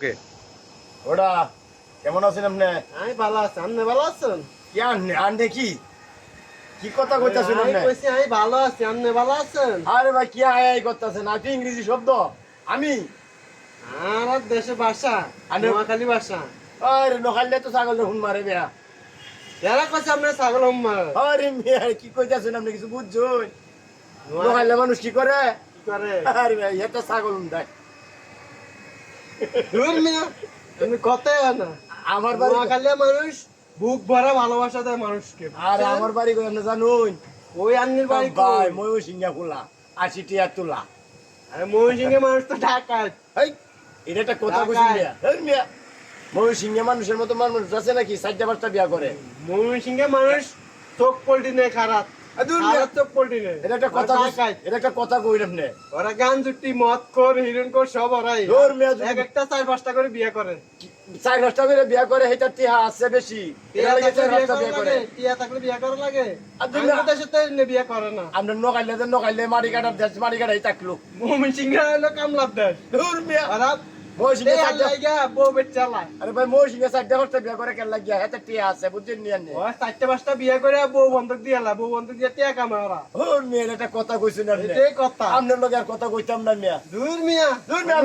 ওকে। ওটা কেমন আছেন আপনি? আমি ভালো আছি। আপনি ভালো আছেন? কি কি? কি কথা কইতাছেন আমি আপনি? কইছি আমি ভালো আছি। আপনি ভালো আছেন? আরে ভাই কি আয় আয় করতেছেন? আপনি ইংরেজি শব্দ? আমি? আর দেশে ভাষা নোয়াখালী ভাষা। আরে নখাইলে তো ছাগল হুন মারে মিয়া এরা কইছে আপনি ছাগল হম্মা আরে মিয়া কি কইতাছেন আপনি? কিছু নখাইলে মানুষ কি করে? কি করে? আরে ভাই এটা ছাগল হুন দেয় দূর মিয়া তুমি কথাই হয় না। আমার বাড়ি মানুষ বুক ভরা ভালোবাসা দেয় মানুষকে। আরে আমার বাড়ি কই জানুন? ওই আন্নির বাড়ি ভাই? ময়ূর সিংহা খোলা আশি টিয়া তোলা। আরে ময়ূরসিংহে মানুষ তো ঢাকায়। এই এটা একটা কথা কইছি। মিয়া। এই মিয়া ময়ূর সিংহে মানুষের মতো মানুষ আছে নাকি? চারটা পাঁচটা বিয়া করে। ময়ূরসিংহে মানুষ চোখ পল্টি নেই খারাপ। এটা একটা কথা ওরা কইছি- ঢাকায়। এটা একটা কথা কইল আপনি। ওরা গান জুটি মদ কর হিরোইন কর সব ওরাই। ধুর মিয়া, এক একটা চার পাঁচটা করে বিয়ে করে চার পাঁচটা করে বিয়া করে সেটা টিহা আছে বেশি। এটা লাগে থাকলে চার পাঁচটা করা বিয়া করে। লাগে টিয়া থাকলে বিয়ে করা লাগে। আর তুমি- আমাদের দেশে তো এমনি বিয়ে করে না। আমরা নকাইলে নকাইলে মারি কাটার দেশ মারি কাটাই থাকল মোমিন সিংহ হলো কামলার দেশ। মিয়া। সিংহে এই চারটা বউ আরে ভাই সিংহে চারটা পাঁচটা বিয়া করে কেন লাগিয়া? এত টিয়া আছে বুঝছেন নি আপনি ও পাঁচটা বিয়া করে বউ বন্ধক দিয়ে লাই বউ বন্ধক দিয়ে টিয়া কামায় ওরা মিয়া এটা কথা কইছেন আপনি। কথা। আপনার লগে আর কথা কইতাম না মিয়া। দূর মিয়া। দূর মিয়া,